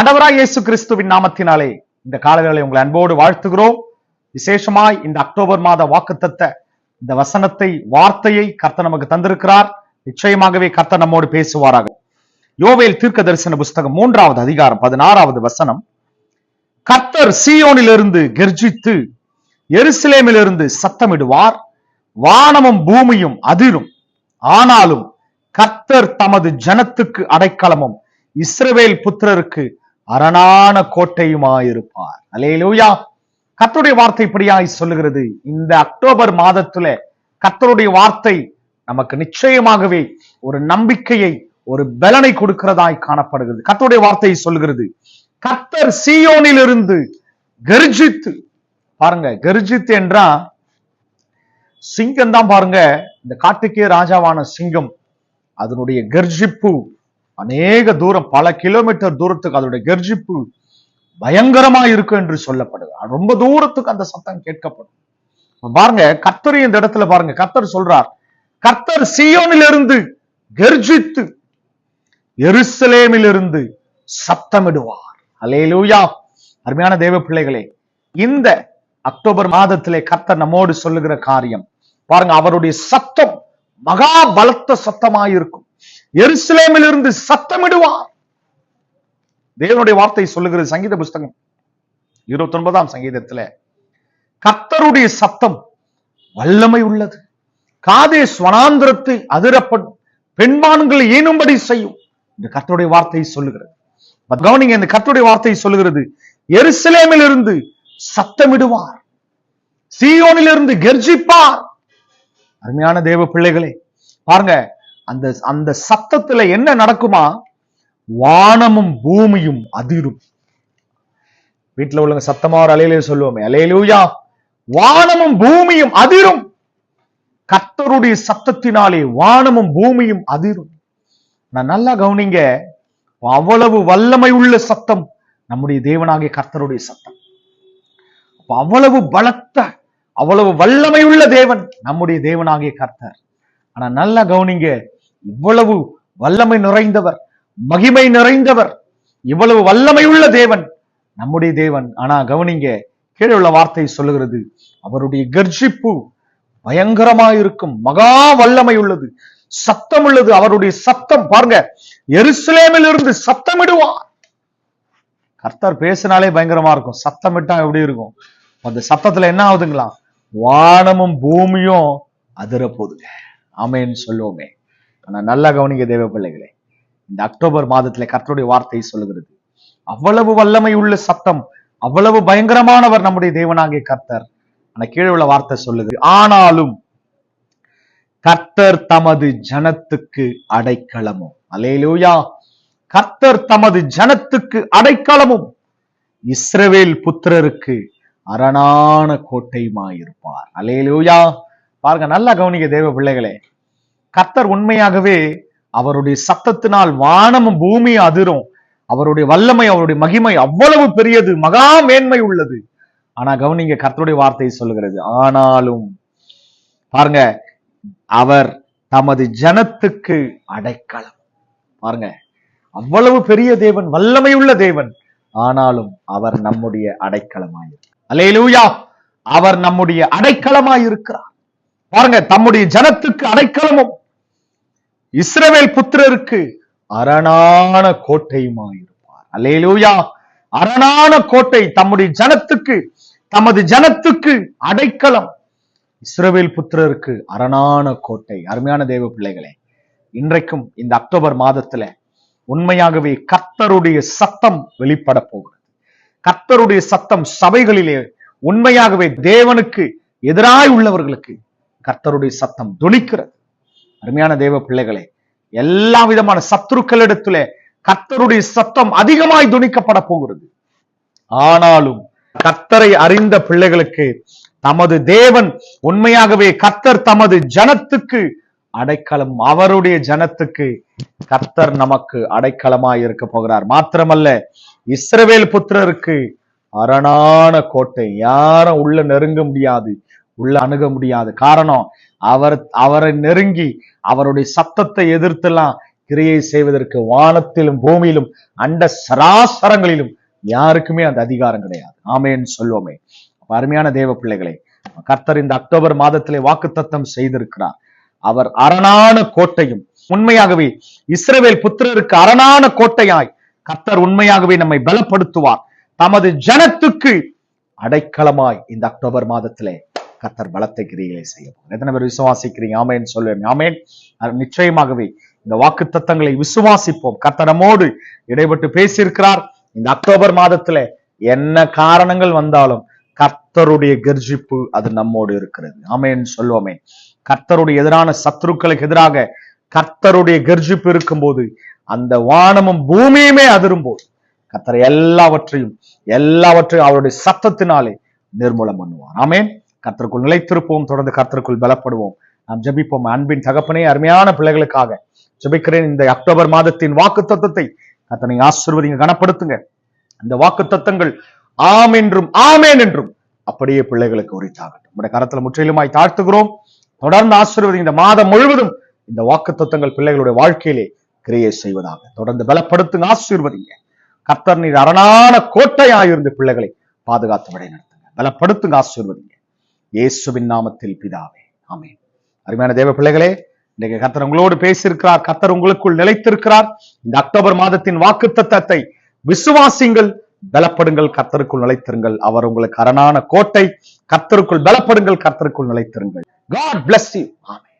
ஆண்டவராய் இயேசு கிறிஸ்துவின் நாமத்தினாலே இந்த காலவேளை உங்களை அன்போடு வாழ்த்துகிறோம். விசேஷமாய் இந்த அக்டோபர் மாத வாக்குத்தத்த இந்த வசனத்தை வார்த்தையை கர்த்தர் நமக்கு தந்திருக்கிறார். நிச்சயமாகவே கர்த்தர் நம்மோடு பேசுவாராக. யோவேல் தீர்க்க தரிசன புஸ்தகம் மூன்றாவது அதிகாரம் பதினாறாவது வசனம். கர்த்தர் சீயோனிலிருந்து கெர்ஜித்து எருசலேமிலிருந்து சத்தமிடுவார். வானமும் பூமியும் அதிரும். ஆனாலும் கர்த்தர் தமது ஜனத்துக்கு அடைக்கலமும் இஸ்ரவேல் புத்திரருக்கு அரணான கோட்டையுமாயிருப்பார். அலேலூயா கத்தருடைய வார்த்தை இப்படியாய் சொல்லுகிறது. இந்த அக்டோபர் மாதத்துல கத்தருடைய வார்த்தை நமக்கு நிச்சயமாகவே ஒரு நம்பிக்கையை ஒரு பலனை கொடுக்கிறதாய் காணப்படுகிறது. கத்தருடைய வார்த்தையை சொல்லுகிறது. கத்தர் சீயோனிலிருந்து கர்ஜித்து பாருங்க கர்ஜித்து என்றா சிங்கம் தான் பாருங்க. இந்த காட்டுக்கே ராஜாவான சிங்கம். அதனுடைய கர்ஜிப்பு அநேக தூரம் பல கிலோமீட்டர் தூரத்துக்கு அதனுடைய கர்ஜிப்பு பயங்கரமா இருக்கும் என்று சொல்லப்படுது. ரொம்ப தூரத்துக்கு அந்த சத்தம் கேட்கப்படும். பாருங்க கர்த்தர் இந்த இடத்துல பாருங்க கர்த்தர் சொல்றார் கர்த்தர் சியோனிலிருந்து கர்ஜித்து எருசலேமிலிருந்து சத்தமிடுவார். அலேலூயா அருமையான தேவ பிள்ளைகளே இந்த அக்டோபர் மாதத்திலே கர்த்தர் நம்மோடு சொல்லுகிற காரியம் பாருங்க அவருடைய சத்தம் மகா பலத்த சத்தமாயிருக்கும். எருசலேமிலிருந்து சத்தமிடுவார். தேவனுடைய வார்த்தை சொல்லுகிறது சங்கீத புஸ்தகம் இருபத்தி ஒன்பதாம் சங்கீதத்துல. கர்த்தருடைய சத்தம் வல்லமை உள்ளது. காதே ஸ்வனாந்திரத்தை அதிரப்படும் பெண்மான்களை ஏனும்படி செய்யும் இந்த கர்த்தருடைய வார்த்தை சொல்லுகிறது. கவனிங்க இந்த கர்த்தருடைய வார்த்தை சொல்லுகிறது எருசலேமில் இருந்து சத்தமிடுவார். சீயோனிலிருந்து கெர்ஜிப்பார். அருமையான தேவ பிள்ளைகளே பாருங்க அந்த அந்த சத்தத்துல என்ன நடக்குமா? வானமும் பூமியும் அதிரும். வீட்டுல உள்ளவங்க சத்தமா ஒரு அலையிலே சொல்லுவோமே அலையிலூயா! வானமும் பூமியும் அதிரும்! கர்த்தருடைய சத்தத்தினாலே வானமும் பூமியும் அதிரும். நான் நல்லா கவனிங்க அவ்வளவு வல்லமை உள்ள சத்தம் நம்முடைய தேவனாகிய கர்த்தருடைய சத்தம். அப்ப அவ்வளவு பலத்த அவ்வளவு வல்லமை உள்ள தேவன் நம்முடைய தேவனாகிய கர்த்தர். ஆனா நல்லா கவனிங்க இவ்வளவு வல்லமை நிறைந்தவர் மகிமை நிறைந்தவர் இவ்வளவு வல்லமை உள்ள தேவன் நம்முடைய தேவன். ஆனா கவனிங்க கீழே உள்ள வார்த்தை சொல்லுகிறது அவருடைய கர்ஜிப்பு பயங்கரமாயிருக்கும் மகா வல்லமை உள்ளது சத்தம் உள்ளது அவருடைய சத்தம். பாருங்க எருசலேமில் இருந்து சத்தமிடுவார். கர்த்தர் பேசினாலே பயங்கரமா இருக்கும் சத்தமிட்டா எப்படி இருக்கும்? அந்த சத்தத்துல என்ன ஆகுதுங்களா? வானமும் பூமியும் அதிர போகுதுங்க ஆமேன்னு சொல்லுவோமே. ஆனா நல்லா கவனிக்க தேவ பிள்ளைகளே. இந்த அக்டோபர் மாதத்துல கர்த்தருடைய வார்த்தை சொல்லுகிறது. அவ்வளவு வல்லமை உள்ள சத்தம் அவ்வளவு பயங்கரமானவர் நம்முடைய தேவனாகிய கர்த்தர். ஆனா கீழே உள்ள வார்த்தை சொல்லுது ஆனாலும் கர்த்தர் தமது ஜனத்துக்கு அடைக்கலமும். அலையிலூயா கர்த்தர் தமது ஜனத்துக்கு அடைக்கலமும். இஸ்ரவேல் புத்திரருக்கு அரணான கோட்டையுமாயிருப்பார். அலையிலூயா பாருங்க நல்லா கவனிக்க தேவ பிள்ளைகளே. கர்த்தர் உண்மையாகவே அவருடைய சத்தத்தினால் வானமும் பூமி அதிரும். அவருடைய வல்லமை அவருடைய மகிமை அவ்வளவு பெரியது மகா மேன்மை உள்ளது. ஆனா கவனிங்க கர்த்தருடைய வார்த்தையை சொல்லுகிறது ஆனாலும் பாருங்க அவர் தமது ஜனத்துக்கு அடைக்கலம். பாருங்க அவ்வளவு பெரிய தேவன் வல்லமை உள்ள தேவன் ஆனாலும் அவர் நம்முடைய அடைக்கலமாயிருக்கிறார். அலையிலூயா அவர் நம்முடைய அடைக்கலமாயிருக்கிறார். பாருங்க தம்முடைய ஜனத்துக்கு அடைக்கலமும் இஸ்ரவேல் புத்திரருக்கு அரணான கோட்டையுமாயிருப்பார். அல்லேலூயா! அரணான கோட்டை தம்முடைய ஜனத்துக்கு தமது ஜனத்துக்கு அடைக்கலம். இஸ்ரவேல் புத்திரருக்கு அரணான கோட்டை. அருமையான தேவ பிள்ளைகளே இன்றைக்கும் இந்த அக்டோபர் மாதத்துல உண்மையாகவே கர்த்தருடைய சத்தம் வெளிப்பட போகிறது. கர்த்தருடைய சத்தம் சபைகளிலே உண்மையாகவே தேவனுக்கு எதிராய் உள்ளவர்களுக்கு கர்த்தருடைய சத்தம் துணிக்கிறது. அருமையான தேவ பிள்ளைகளே எல்லா விதமான சத்துருக்களிடத்துல கர்த்தருடைய சத்தம் அதிகமாய் துணிக்கப்பட போகிறது. ஆனாலும் கர்த்தரை அறிந்த பிள்ளைகளுக்கு தமது தேவன் உண்மையாகவே கர்த்தர் தமது ஜனத்துக்கு அடைக்கலம் அவருடைய ஜனத்துக்கு கர்த்தர் நமக்கு அடைக்கலமாய் இருக்க போகிறார். மாத்திரமல்ல இஸ்ரவேல் புத்திரருக்கு அரணான கோட்டை யாரும் உள்ள நெருங்க முடியாது. உள்ள அணுக முடியாது காரணம் அவர் அவரை நெருங்கி அவருடைய சத்தத்தை எதிர்த்தெல்லாம் கிரியை செய்வதற்கு வானத்திலும் பூமியிலும் அண்ட சராசரங்களிலும் யாருக்குமே அந்த அதிகாரம் கிடையாது. ஆமேன்னு சொல்லுவோமே அருமையான தேவ பிள்ளைகளே கர்த்தர் இந்த அக்டோபர் மாதத்திலே வாக்குத்தத்தம் செய்திருக்கிறார். அவர் அரணான கோட்டையும் உண்மையாகவே இஸ்ரேவேல் புத்திரருக்கு அரணான கோட்டையாய் கர்த்தர் உண்மையாகவே நம்மை பலப்படுத்துவார். தமது ஜனத்துக்கு அடைக்கலமாய் இந்த அக்டோபர் மாதத்திலே கத்தர் பலத்தை கிரிகளை செய்ய போகிறார். எத்தனை பேர் விசுவாசிக்கிறீங்க? ஆமேன் சொல்லுவேன். ஆமேன். நிச்சயமாகவே இந்த வாக்கு தத்தங்களை விசுவாசிப்போம் கத்தனமோடு இடைப்பட்டு பேசியிருக்கிறார். இந்த அக்டோபர் மாதத்துல என்ன காரணங்கள் வந்தாலும் கர்த்தருடைய கர்ஜிப்பு அது நம்மோடு இருக்கிறது. ஆமேன் சொல்லுவோமே. கர்த்தருடைய எதிரான சத்ருக்களுக்கு எதிராக கர்த்தருடைய கர்ஜிப்பு இருக்கும்போது அந்த வானமும் பூமியுமே அதிரும்போது கர்த்தர் எல்லாவற்றையும் எல்லாவற்றையும் அவருடைய சத்தத்தினாலே நிர்மூலம் பண்ணுவார். ஆமேன். கர்த்தருக்குள் நிலைத்திருப்போம் தொடர்ந்து கர்த்தருக்குள் பலப்படுவோம். நாம் ஜபிப்போம். அன்பின் தகப்பனே அருமையான பிள்ளைகளுக்காக ஜெபிக்கிறேன். இந்த அக்டோபர் மாதத்தின் வாக்கு தத்துவத்தை கர்த்தனை ஆசிர்வதிங்க கனப்படுத்துங்க. இந்த வாக்கு தத்தங்கள் ஆம் என்றும் ஆமேன் என்றும் அப்படியே பிள்ளைகளுக்கு உரித்தாகட்டும். நம்முடைய கரத்துல முற்றிலுமாய் தாழ்த்துகிறோம். தொடர்ந்து ஆசீர்வதிங்க. இந்த மாதம் முழுவதும் இந்த வாக்கு தத்தங்கள் பிள்ளைகளுடைய வாழ்க்கையிலே கிரியை செய்வதாக. தொடர்ந்து பலப்படுத்துங்க ஆசீர்வதிங்க. கர்த்தர் நீர் அரணான கோட்டையாயிருந்து பிள்ளைகளை பாதுகாத்து வழி நடத்துங்க. பலப்படுத்துங்க ஆசீர்வதிங்க. இயேசுவின் நாமத்தில் பிதாவே. ஆமே அருமையான தேவ பிள்ளைகளே இன்னைக்கு கத்தர் உங்களோடு பேசியிருக்கிறார் கத்தர் உங்களுக்குள் நிலைத்திருக்கிறார். இந்த அக்டோபர் மாதத்தின் வாக்கு தத்தத்தை விசுவாசிங்கள் பலப்படுங்கள் கத்தருக்குள் நிலைத்திருங்கள். அவர் உங்களுக்கு அரணான கோட்டை கத்தருக்குள் பலப்படுங்கள் கர்த்தருக்குள் நிலைத்திருங்கள். காட் பிளஸ் யூ ஆமே